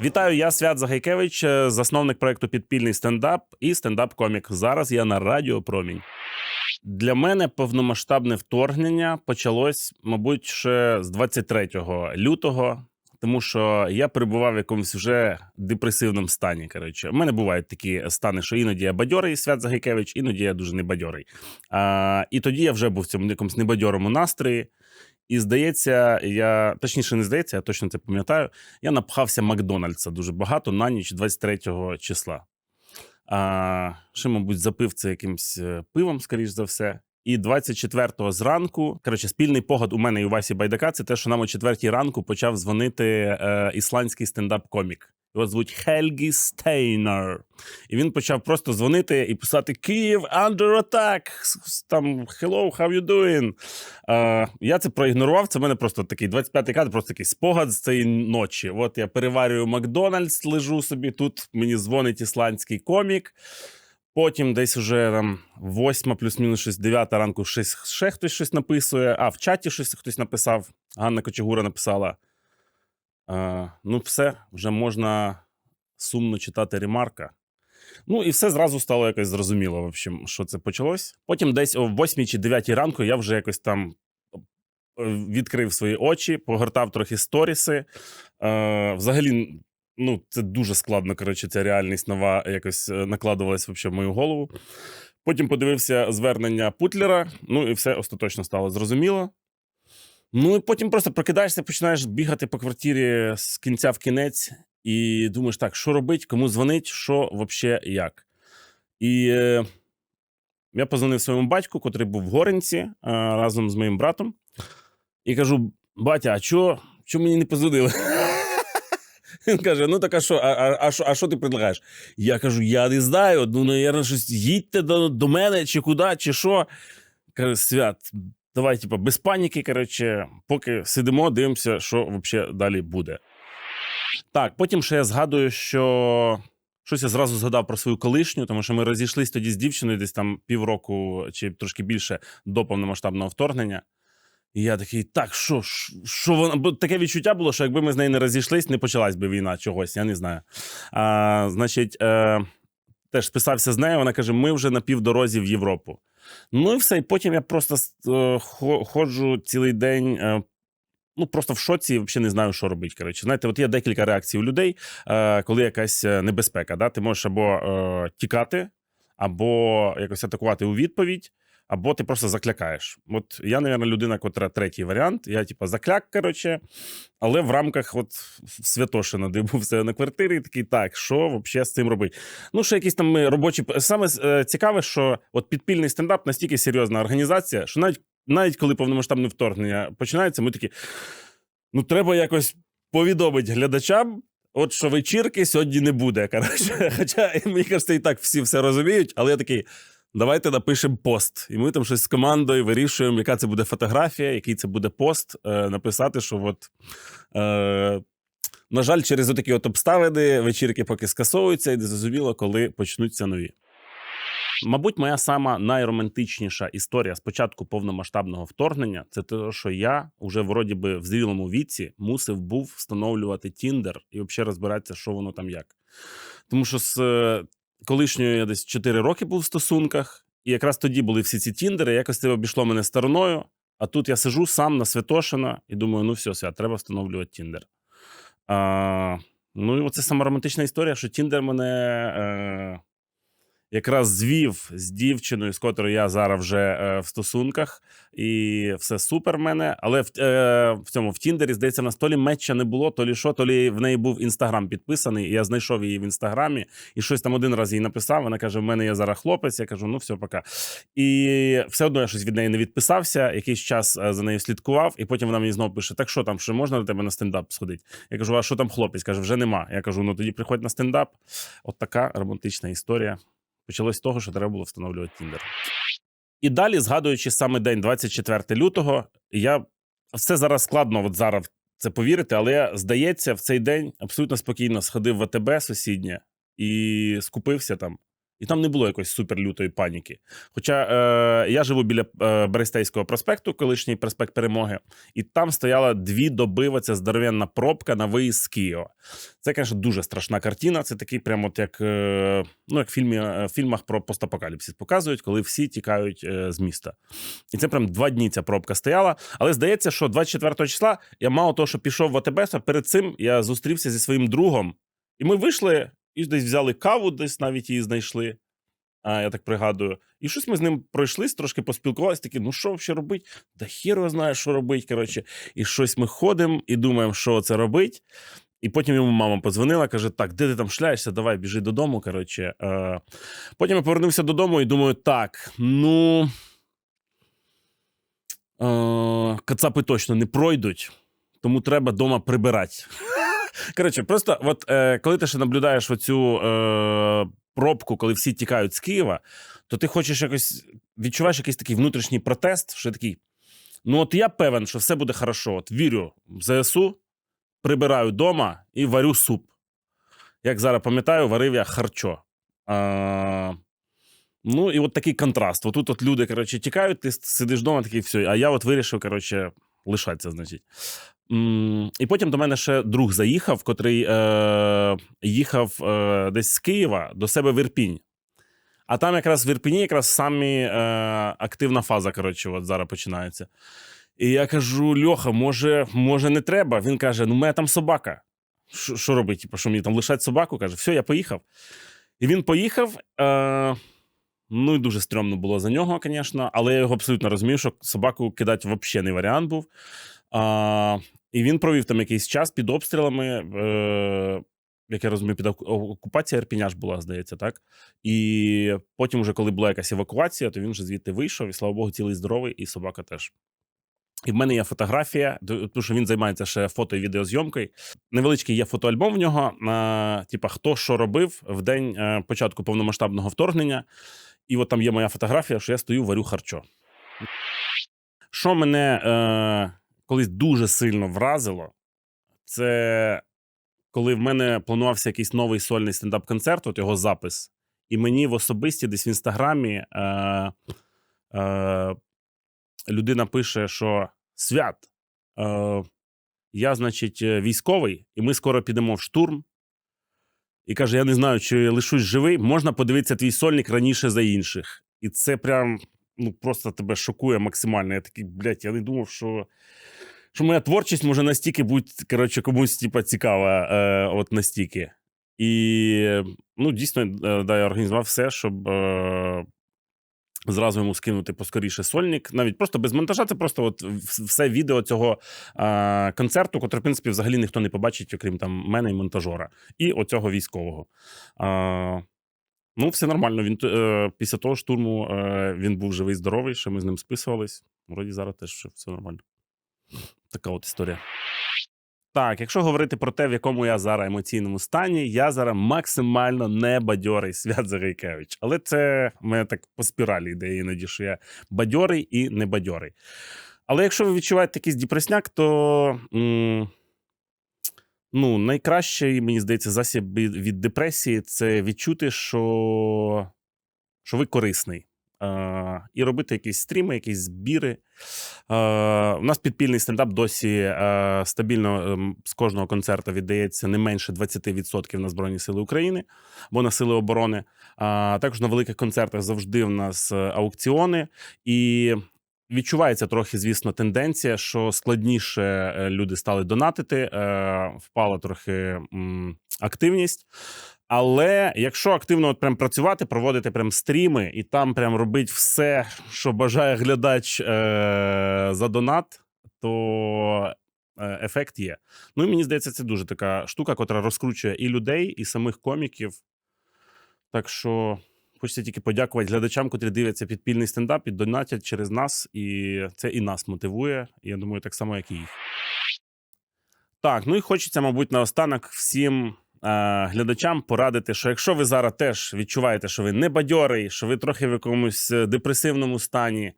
Вітаю, я Свят Загайкевич, е, засновник проекту Підпільний стендап і стендап-комік. Зараз я на Радіо Промінь. Для мене повномасштабне вторгнення почалось, мабуть, ще з 23 лютого, тому що я перебував в якомусь вже депресивному стані. Коротше, у мене бувають такі стани, що іноді я бадьорий Свят Загайкевич, іноді я дуже небадьорий. А, і тоді я вже був в цьому якомусь небадьорому настрої. І здається, я точніше не здається, я точно це пам'ятаю. Я напхався Макдональдса дуже багато на ніч 23 числа. А, ще, мабуть, запив це якимсь е, пивом, скоріш за все. І 24-го зранку, коротше, спільний погад у мене і у Васі Байдака це те, що нам о 4 ранку почав дзвонити е, ісландський стендап-комік. Його звуть Хельгі Стейнер. І він почав просто дзвонити і писати Київ under attack! Там Hello, how you doing? Е, я це проігнорував. Це в мене просто такий 25-й кадр, просто такий спогад з цієї ночі. От я переварюю Макдональдс, лежу собі тут. Мені дзвонить ісландський комік. Потім десь уже там восьма, плюс-мінус щось, дев'ята ранку щось, ще хтось щось написує. А, в чаті щось хтось написав. Ганна Кочегура написала. Е, ну, все, вже можна сумно читати ремарка. Ну, і все зразу стало якось зрозуміло, в общем, що це почалось. Потім десь о 8 чи 9 ранку я вже якось там е, відкрив свої очі, погортав трохи сторіси. Е, взагалі, ну, це дуже складно, коротше, ця реальність нова якось е, накладувалась в мою голову. Потім подивився звернення Путлера, ну і все остаточно стало зрозуміло. Ну і потім просто прокидаєшся, починаєш бігати по квартирі з кінця в кінець, і думаєш, так, що робить, кому дзвонить, що взагалі як. І е, я позвонив своєму батьку, котрий був в Горенці е, разом з моїм братом, і кажу: батя, а чого чо мені не позвонили? Він каже: ну так а що, а, а, що, а ти предлагаєш? Я кажу: я не знаю. Ну, наверное, щось їдьте до, до мене, чи куди, чи що. Каже, свят, давай, типа, без паніки, коротше, поки сидимо, дивимося, що взагалі далі буде. Так, потім ще я згадую, що щось я зразу згадав про свою колишню, тому що ми розійшлись тоді з дівчиною десь там півроку чи трошки більше до повномасштабного вторгнення. І я такий, так, що, що вона? Бо таке відчуття було, що якби ми з нею не розійшлись, не почалась би війна чогось, я не знаю. А, Значить, е, теж списався з нею, вона каже: ми вже на півдорозі в Європу. Ну і все. І потім я просто е, ходжу цілий день. Е, Ну, просто в шоці взагалі не знаю, що робити. Коротше, знаєте, от є декілька реакцій у людей, е, коли якась небезпека. Да? Ти можеш або е, тікати, або якось атакувати у відповідь, або ти просто заклякаєш. От я, мабуть, людина, котра третій варіант. Я, типу, закляк, коротше, але в рамках от Святошина, де був себе на квартирі, такий так, що взагалі з цим робити? Ну, ще якісь там робочі. Саме е, цікаве, що от підпільний стендап настільки серйозна організація, що навіть навіть коли повномасштабне вторгнення починається, ми такі: ну, треба якось повідомити глядачам. От що вечірки сьогодні не буде. коротше. Хоча мені кажеться, і так всі все розуміють, але я такий. Давайте напишемо пост, і ми там щось з командою вирішуємо, яка це буде фотографія, який це буде пост. Е, написати, що от, е, на жаль, через такі от обставини вечірки поки скасовуються, і не зрозуміло, коли почнуться нові. Мабуть, моя сама найромантичніша історія з початку повномасштабного вторгнення це те, що я уже вроді би в зрілому віці мусив був встановлювати Тіндер і взагалі розбиратися, що воно там як. Тому що з е, колишньою я десь 4 роки був в стосунках, і якраз тоді були всі ці тіндери. Якось це обійшло мене стороною. А тут я сижу сам на Святошина і думаю, ну все, свят, треба встановлювати Тіндер. Ну і оце сама романтична історія, що Тіндер мене. Е, якраз звів з дівчиною, з котрою я зараз вже е, в стосунках, і все супер в мене. Але в е, в цьому в Тіндері, здається, в нас то лі меча не було, то лі що, то лі в неї був інстаграм підписаний. і Я знайшов її в інстаграмі і щось там один раз їй написав. Вона каже: в мене є зараз хлопець. Я кажу, ну все, пока. І все одно я щось від неї не відписався. Якийсь час е, за нею слідкував, і потім вона мені знову пише: Так що там, що можна до тебе на стендап сходити? Я кажу, а що там хлопець? Каже, вже нема. Я кажу, ну тоді приходь на стендап. От така романтична історія почалось з того, що треба було встановлювати Тіндер. І далі, згадуючи саме день 24 лютого, я все зараз складно от зараз це повірити, але здається, в цей день абсолютно спокійно сходив в АТБ сусіднє і скупився там. І там не було якоїсь суперлютої паніки. Хоча е, я живу біля е, Берестейського проспекту, колишній проспект Перемоги, і там стояла дві доби оця здоровенна пробка на виїзд з Києва. Це, звісно, дуже страшна картина. Це такий, прямо от як, е, ну, як в, фільмі, е, фільмах про постапокаліпсис показують, коли всі тікають е, з міста. І це прям два дні ця пробка стояла. Але здається, що 24 числа я мало того, що пішов в АТБ, перед цим я зустрівся зі своїм другом, і ми вийшли і десь взяли каву, десь навіть її знайшли. А, я так пригадую. І щось ми з ним пройшлись, трошки поспілкувалися, такі, ну що ще робити? Да його знає, що робити. Коротше. І щось ми ходимо і думаємо, що це робить. І потім йому мама подзвонила, каже: Так, де ти там шляєшся? Давай біжи додому. Коротше. Е, Потім я повернувся додому і думаю, так, ну. Е, Кацапи точно не пройдуть, тому треба вдома прибирати. Коротше, просто от е, коли ти ще наблюдаєш оцю е, пробку, коли всі тікають з Києва, то ти хочеш якось відчуваєш якийсь такий внутрішній протест, що такий. Ну, от я певен, що все буде хорошо. От вірю в ЗСУ, прибираю вдома і варю суп. Як зараз пам'ятаю, варив я харчо. А, ну, і от такий контраст. Отут от люди, коротше, тікають, ти сидиш вдома, такий все. А я от вирішив, коротше, лишатися, значить. І потім до мене ще друг заїхав, котрий е, їхав е, десь з Києва до себе в Ірпінь. А там якраз в Ірпіні якраз самі е, активна фаза, коротше, от зараз починається. І я кажу: Льоха, може, може, не треба. Він каже: ну, у мене там собака. Що робить? Типу, що мені там лишать собаку? Каже, все, я поїхав. І він поїхав. Е, ну і дуже стрьомно було за нього, звісно, але я його абсолютно розумів, що собаку кидати взагалі не варіант був. А, і він провів там якийсь час під обстрілами. Е, як я розумію, під оку- окупація Ірпіня була, здається, так? І потім, вже коли була якась евакуація, то він вже звідти вийшов, і слава Богу, цілий здоровий, і собака теж. І в мене є фотографія, тому що він займається ще фото і відеозйомкою. Невеличкий є фотоальбом в нього. Типа, хто що робив в день е, початку повномасштабного вторгнення. І от там є моя фотографія, що я стою, варю харчо. Що мене е, колись дуже сильно вразило, це коли в мене планувався якийсь новий сольний стендап-концерт, от його запис, і мені в особисті десь в інстаграмі е, е, людина пише, що свят, е, я, значить, військовий, і ми скоро підемо в штурм. І каже: Я не знаю, чи лишусь живий, можна подивитися твій сольник раніше за інших. І це прям ну, просто тебе шокує максимально. Я такий, блядь, я не думав, що, що моя творчість може настільки бути коротше, комусь типа, цікава, е, от настільки. І ну, дійсно, е, да, я організував все, щоб е, зразу йому скинути поскоріше сольник. Навіть просто без монтажа, це просто от все відео цього е, концерту, котре, в принципі, взагалі ніхто не побачить, окрім там мене і монтажора, і оцього військового. Е, ну, все нормально. Він е, після того штурму е, він був живий, здоровий, ще ми з ним списувались. Вроді зараз теж все нормально. Така от історія. Так, якщо говорити про те, в якому я зараз емоційному стані, я зараз максимально не бадьорий Свят Загайкевич. Але це в мене так по спіралі йде іноді, що я бадьорий і не бадьорий. Але якщо ви відчуваєте якийсь депресняк, то м, ну, найкращий, мені здається, засіб від депресії це відчути, що, що ви корисний. Е, і робити якісь стріми, якісь збіри. Е, у нас підпільний стендап досі е, стабільно ем, з кожного концерту віддається не менше 20% на Збройні Сили України або на Сили оборони. А також на великих концертах завжди в нас е, аукціони. І відчувається трохи, звісно, тенденція, що складніше е, люди стали донатити, е, впала трохи активність. Але якщо активно от прям працювати, проводити прям стріми і там прям робити все, що бажає глядач е- за донат, то е, ефект є. Ну і мені здається, це дуже така штука, котра розкручує і людей, і самих коміків. Так що хочеться тільки подякувати глядачам, котрі дивляться підпільний стендап і донатять через нас, і це і нас мотивує. Я думаю, так само, як і їх. Так, ну і хочеться, мабуть, наостанок всім е, глядачам порадити, що якщо ви зараз теж відчуваєте, що ви не бадьорий, що ви трохи в якомусь е, депресивному стані,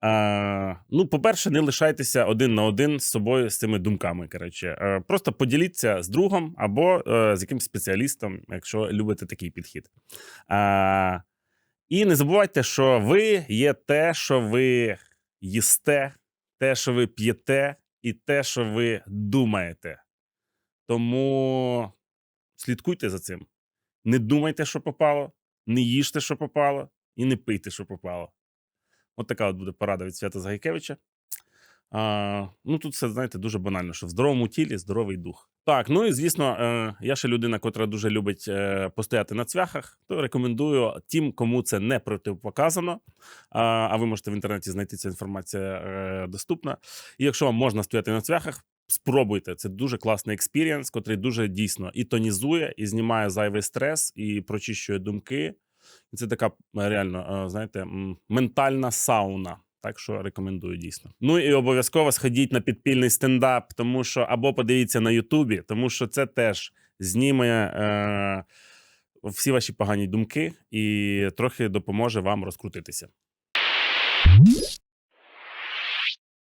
А, ну, по-перше, не лишайтеся один на один з собою з цими думками. Коротше, Е, просто поділіться з другом або е, з якимсь спеціалістом, якщо любите такий підхід. А, і не забувайте, що ви є те, що ви їсте, те, що ви п'єте, і те, що ви думаєте. Тому слідкуйте за цим. Не думайте, що попало, не їжте, що попало, і не пийте, що попало. От така от буде порада від Свята Загайкевича. А, ну, тут все, знаєте, дуже банально, що в здоровому тілі здоровий дух. Так, ну і звісно, е, я ще людина, котра дуже любить е, постояти на цвяхах, то рекомендую тим, кому це не протипоказано. А, а ви можете в інтернеті знайти ця інформація е, доступна. І якщо вам можна стояти на цвяхах, спробуйте. Це дуже класний експірієнс, котрий дуже дійсно і тонізує, і знімає зайвий стрес, і прочищує думки. Це така е, реально, е, знаєте, ментальна сауна. Так що рекомендую дійсно. Ну і обов'язково сходіть на підпільний стендап, тому що або подивіться на Ютубі, тому що це теж зніме е, всі ваші погані думки і трохи допоможе вам розкрутитися.